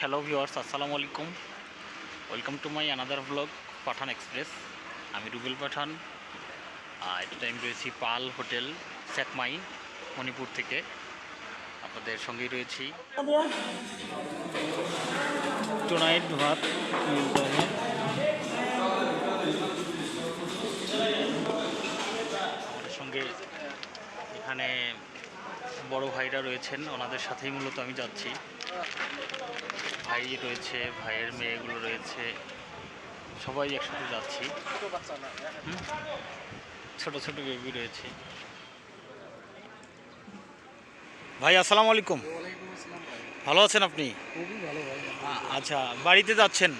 Hello viewers আসসালামু আলাইকুম welcome to my another blog Pathan express আমি রুবেল পাঠান এটা টাইম রয়েছি পাল হোটেল স্যাকমাই মণিপুর থেকে। আপনাদের সঙ্গেই রয়েছি। টুনাইট ভাত আমাদের সঙ্গে এখানে বড় ভাইরা রয়েছেন, ওনাদের সাথেই মূলত আমি যাচ্ছি। ভাই রয়েছে, ভাইয়ের মেয়েগুলো রয়েছে। সবাই একসাথে যাচ্ছি? ছোট ছোট বেবি রয়েছে। ভাই, আসসালামু আলাইকুম। ভালো আছেন আপনি? আচ্ছা বাড়িতে যাচ্ছেন?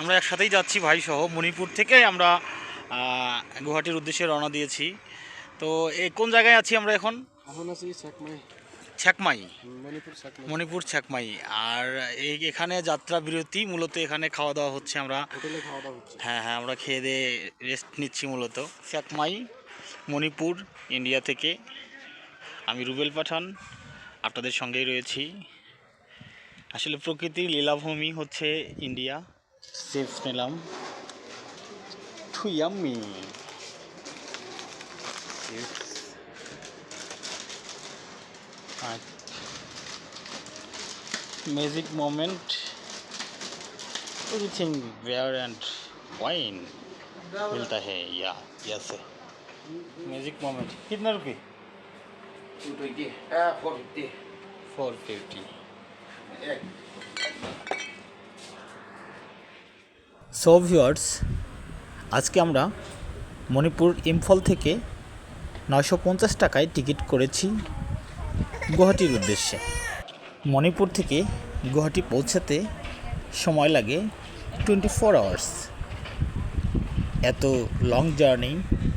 আমরা একসাথেই যাচ্ছি ভাই সহ মণিপুর থেকে। আমরা গুয়াহাটির উদ্দেশ্যে রওনা দিয়েছি। তো কোন জায়গায় আছি আমরা এখন? ছ্যাকমাই মণিপুর ছ্যাকমাই আর এই এখানে যাত্রা বিরতি মূলত এখানে খাওয়া দাওয়া হচ্ছে আমরা হ্যাঁ হ্যাঁ আমরা খেয়ে দিয়ে রেস্ট নিচ্ছি মূলত। ছ্যাকমাই মণিপুর ইন্ডিয়া থেকে আমি রুবেল পাঠান আপনাদের সঙ্গেই রয়েছি। আসলে প্রকৃতির লীলাভূমি হচ্ছে ইন্ডিয়া সেফ নিলাম। থুয়াম্মি magic moment everything beer and wine मिलता है या यस मैजिक मोमेंट कितना रुपये টু টোয়েন্টি হ্যাঁ four fifty four fifty so viewers আজকে আমরা মণিপুর ইম্ফল থেকে নয়শো পঞ্চাশ টাকায় টিকিট করেছি গুয়াহাটির উদ্দেশ্যে। মণিপুর থেকে গুয়াহাটি পৌঁছাতে সময় লাগে টোয়েন্টি ফোর আওয়ার্স এত লং জার্নি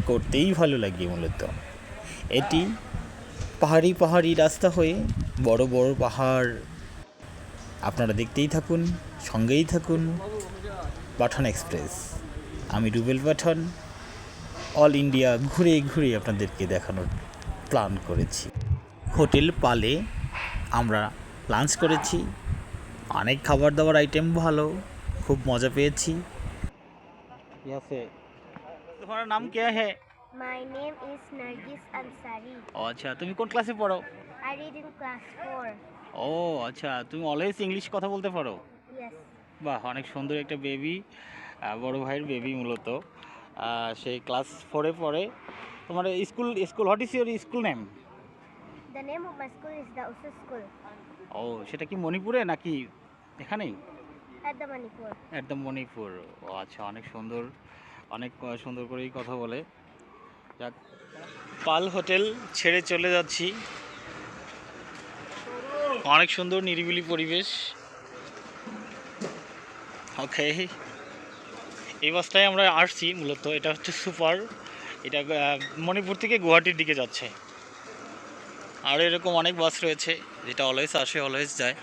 করতেই ভালো লাগে মূলত। এটি পাহাড়ি পাহাড়ি রাস্তা হয়ে বড় বড় পাহাড়। আপনারা দেখতেই থাকুন, সঙ্গেই থাকুন। পাঠান এক্সপ্রেস। আমি রুবেল পাঠান অল ইন্ডিয়া ঘুরে ঘুরে আপনাদেরকে দেখানোর প্ল্যান করেছি। হোটেল পালে আমরা লাঞ্চ করেছি। অনেক খাবার দাবার আইটেম ভালো খুব মজা পেয়েছি। তোমার নাম কে হ্যাঁ My name is Nargis Ansari. ও আচ্ছা তুমি কোন ক্লাসে পড়ো? I read in class 4. ও আচ্ছা তুমি অলওয়েজ ইংলিশ কথা বলতে পারো. বাহ অনেক সুন্দর একটা বেবি বড় ভাইয়ের বেবি মূলত। সেই ক্লাস ফোরে পড়ে। তোমার school school what is your school name The name of my school is the Usu School. ও সেটা কি মণিপুরে নাকি এখানেই? At the Manipur. একদম মণিপুর ও আচ্ছা অনেক সুন্দর অনেক আহ, সুন্দর করেই কথা বলে। যাক পাল হোটেল ছেড়ে চলে যাচ্ছি। অনেক সুন্দর নিরিবিলি পরিবেশ। ওকে এই বাসটায় আমরা আসছি মূলত এটা হচ্ছে সুপার। এটা আহ, মণিপুর থেকে গুয়াহাটির দিকে যাচ্ছে। আর এরকম অনেক বাস রয়েছে যেটা অলওয়েজ আসে অলওয়েজ যায়।